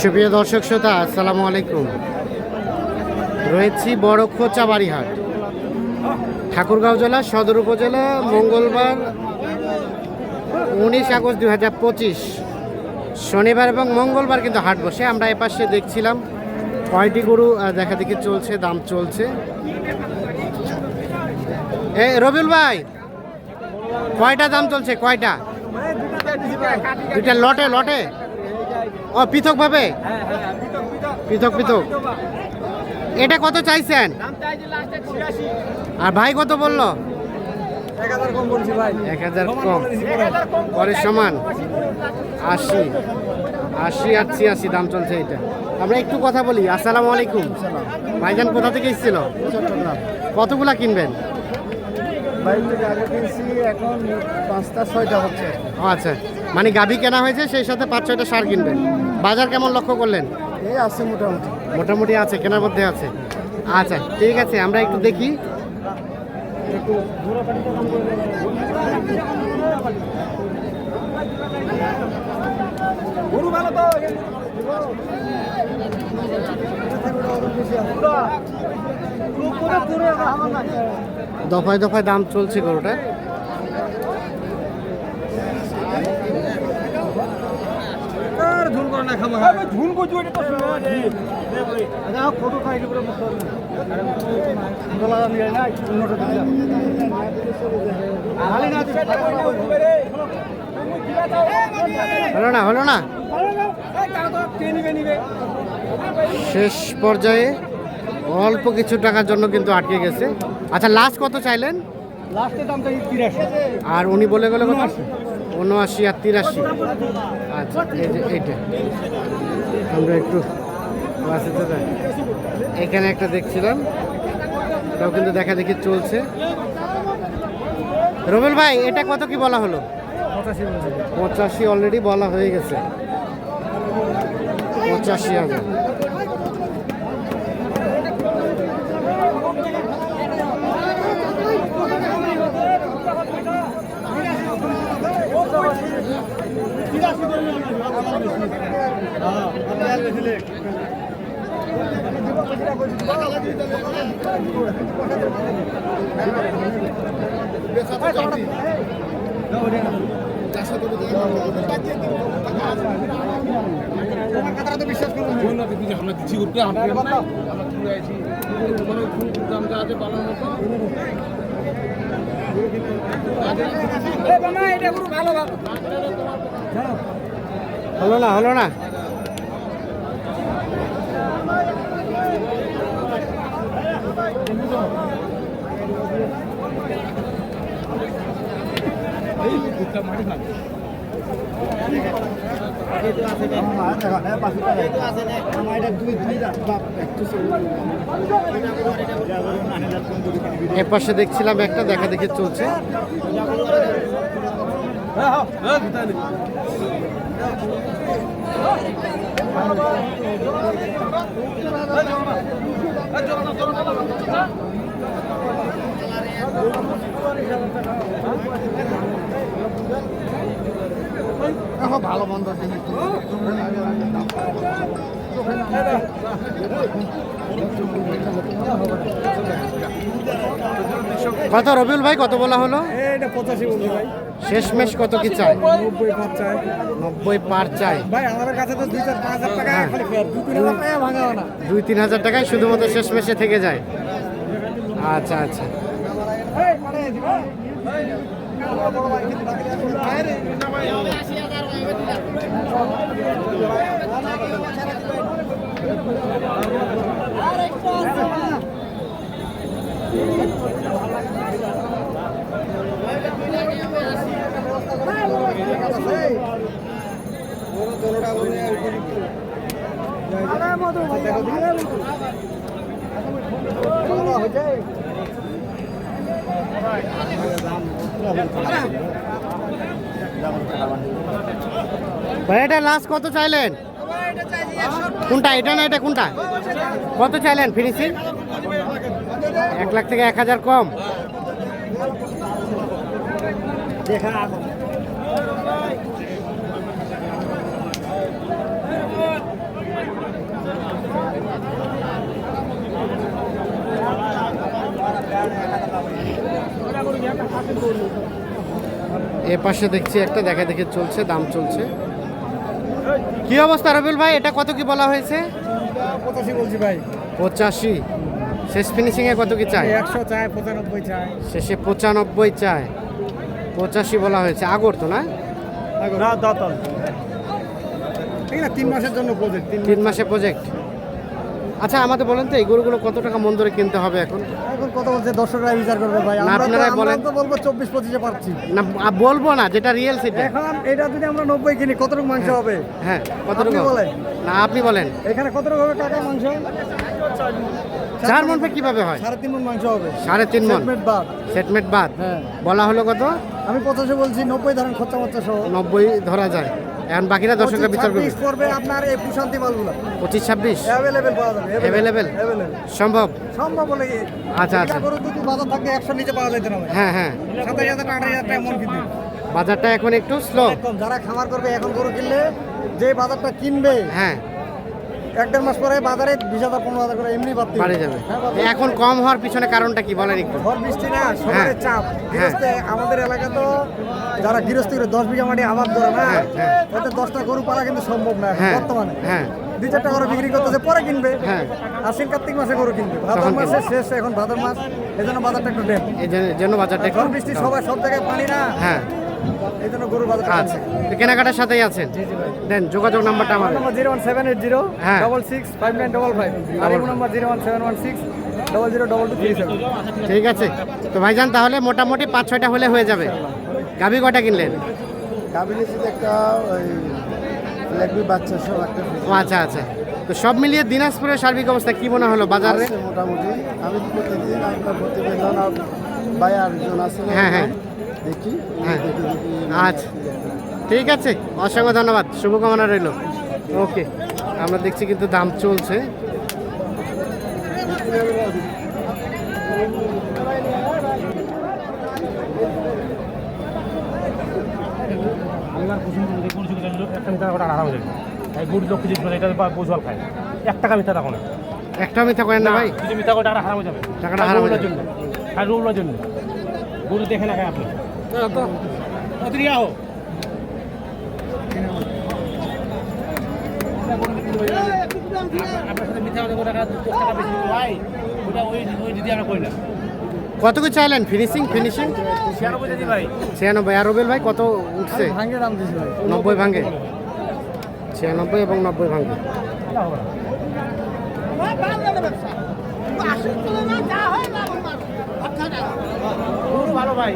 সুপ্রিয় দর্শক শ্রোতা, আসসালামু আলাইকুম। রয়েছি বড় খোঁচা বাড়িহাট ঠাকুরগাঁও জেলা, সদর উপজেলা, মঙ্গলবার উনিশ আগস্ট দুই হাজার পঁচিশ। শনিবার এবং মঙ্গলবার কিন্তু হাট বসে। আমরা এপাশে দেখছিলাম কয়টি গরু দেখা দেখি চলছে, দাম চলছে। এ, রবিউল ভাই, কয়টা দাম চলছে? কয়টা? দুইটা লটে লটে? ও পৃথক ভাবে পৃথক পৃথক। এটা কত চাইছেন? আর ভাই কত বলল? এক হাজার কম পরে সমান। আশি। আশি আর ছিয়াশি দাম চলছে এটা আমরা একটু কথা বলি। আসসালামু আলাইকুম। ভাইজান কোথা থেকে এসেছিল? কতগুলা কিনবেন? পাঁচটা ছয়টা হচ্ছে। ও আচ্ছা। মানে গাভী কেনা হয়েছে সেই সাথে পাঁচ ছয়টা সার কিনবেন বাজার কেমন লক্ষ্য করলেন? এই আছে মোটামুটি। মোটামুটি আছে কেনার মধ্যে আছে। আচ্ছা ঠিক আছে আমরা একটু দেখি। দফায় দফায় দাম চলছে গরুটা। করে না করছি তো শুনে আচ্ছা ফটো খাই হলো না হলো না। শেষ পর্যায়ে অল্প কিছু টাকার জন্য কিন্তু আটকে গেছে। আচ্ছা লাস্ট কত চাইলেন? লাস্টের দামটা তিরাশি। আর উনি বলে গেলে কত? উনআশি আর তিরাশি। আচ্ছা এই যে এইটা। আমরা একটু যাই। এখানে একটা দেখছিলাম। এটাও কিন্তু দেখা দেখি চলছে। রবিল ভাই এটা কত কি বলা হলো? পঁচাশি অলরেডি বলা হয়ে গেছে। পঁচাশি হাজার। আমরা দিচ্ছি করতে আমরা আমরা ঘুরে আছি মানে খুব দাম যা আছে পালার মতো হলো না হলো না। এর পাশে দেখছিলাম একটা দেখা দেখি চলছে ভালো বন্ধ জিনিস রবিউল ভাই কত বলা হলো? এটা পঁচাশি বলছে ভাই। শেষমেশ কত কি চাই? নব্বই পাঁচ চাই। নব্বই পার চাই। ভাই আমাদের কাছে তো দুই চার পাঁচ হাজার টাকা টাকা ভাঙাও না। দুই তিন হাজার টাকায় শুধুমাত্র শেষমেশে থেকে যায়। আচ্ছা আচ্ছা। ভাই। এটা লাস্ট কত চাইলেন? কোনটা? এটা না এটা কোনটা? কত চাইলেন ফিনিশিং এক লাখ থেকে এক হাজার কম। দেখা এ পাশে দেখছি একটা দেখা দেখে চলছে দাম চলছে। কি অবস্থা রবিউল ভাই? এটা কত কি বলা হয়েছে? পঁচাশি বলছি ভাই। পঁচাশি। শেষ ফিনিশিংয়ে কত কি চাই? একশো চায় পঁচানব্বই চায়। শেষে পঁচানব্বই চায়। পঁচাশি বলা হয়েছে। আগর তো না? না দাতাল। ঠিক না তিন মাসের জন্য প্রজেক্ট তিন তিন মাসে। প্রজেক্ট আচ্ছা আমাদের বলেন তো এই গরুগুলো কত টাকা মন ধরে কিনতে হবে এখন? এখন কত বলছে দর্শকরা বিচার করবে ভাই। আমরা বলেন। তো বলব চব্বিশ পঁচিশে পাচ্ছি না বলব না যেটা রিয়েল সেটা। এখন এটা যদি আমরা নব্বই কিনি কতটুকু মাংস হবে? হ্যাঁ কতটুকু বলেন। না আপনি বলেন। এখানে কতটুকু হবে টাকা মাংস? চার মন কীভাবে হয়? সাড়ে তিন মন মাংস হবে। সাড়ে তিন মন? সেগমেন্ট বাদ। সেটমেট বাদ? হ্যাঁ। বলা হলো কত? আমি পঁচাশি বলছি নব্বই ধরেন খরচা মরচা সহ। নব্বই ধরা যায়। এখন বাকিরা দর্শকরা বিচার করবে। পড়বে আপনার এই প্রশান্তি মালগুলো। পঁচিশ ছাব্বিশ? অ্যাভেলেবেল পাওয়া যাবে? অ্যাভেলেবেল সম্ভব? সম্ভব বলে আচ্ছা, আচ্ছা। গরু দুটো বাজার থাকতে একশো নিচে পাওয়া যেতে না হ্যাঁ হ্যাঁ। সাতাশ হাজার আঠাশ হাজার টাকা মন কিন্তু বাজারটা এখন একটু স্লো যারা খামার করবে এখন গরু কিনলে যে বাজারটা কিনবে হ্যাঁ। এক দেড় মাস পরে বাজারে বিশ হাজার পনেরো হাজার করে এমনি বাড়তে। বাড়ে যাবে। হ্যাঁ, এখন কম হওয়ার পিছনে কারণটা কি? বলেন একটু। ঝড় বৃষ্টি না সবার হ্যাঁ। চাপ। গৃহস্থে আমাদের এলাকা তো যারা গৃহস্থ করে দশ বিঘা মাটি আবাদ করে না হ্যাঁ, হ্যাঁ। দশটা গরু পালা কিন্তু সম্ভব না হ্যাঁ বর্তমানে। হ্যাঁ। দুই চারটা গরু বিক্রি করতেছে পরে কিনবে। হ্যাঁ। আশ্বিন কার্তিক মাসে গরু কিনবে। ভাদর মাসে। শেষ এখন ভাদর মাস এই জন্য বাজারটা একটু ডেম। এই জন্য- জন্য বাজারটা একটু বৃষ্টি সবাই সব জায়গায় পানি না। হ্যাঁ। এই জন্য গরু বাজারটা আচ্ছা। তো কেনাকাটার সাথেই আছেন? দেন যোগাযোগ নাম্বারটা আমাদের নম্বর zero one seven eight zero হ্যাঁ। Double six five nine double five. আর এই নম্বর zero one seven one six double zero double two three seven. ঠিক আছে। তো ভাইজান তাহলে মোটামুটি পাঁচ ছয়টা হলে হয়ে যাবে। গাভি কয়টা কিনলেন? কাবিনেসিতে একটা ওই লেগবি বাচ্চা সব একটা ও আচ্ছা আচ্ছা। তো সব মিলিয়ে দিনাজপুরের সার্বিক অবস্থা কি মনে হলো বাজারে? মোটামুটি। আমি প্রতিদিন একটা প্রতিবেদন আর আছে হ্যাঁ, হ্যাঁ। দেখি। হ্যাঁ। আচ্ছা। ঠিক আছে। অসংখ্য ধন্যবাদ। শুভকামনা রইল। ওকে। আমরা দেখছি কিন্তু দাম চলছে। পছন্দ একটা মিটার ওটা আরাম গরু লোক কিছু এটা বোঝাল খায়। এক টাকা মিথ্যা রাখো না। একটা মিথ্যা করেন না ভাই। যদি মিথ্যা করে টাকা হারাম হয়ে যাবে। টাকাটা হারাম হয়ে যাবে। আর রোগলার জন্য। গরু দেখে না খায় আপনি। কত কি চাইলেন? ফিনিশিং ফিনিশিং ছিয়ানব্বই। ভাই ছিয়ানব্বই আর রবিল ভাই কত উঠছে? নব্বই ভাঙ্গে ছিয়ানব্বই এবং নব্বই হবে না খুব ভালো ভাই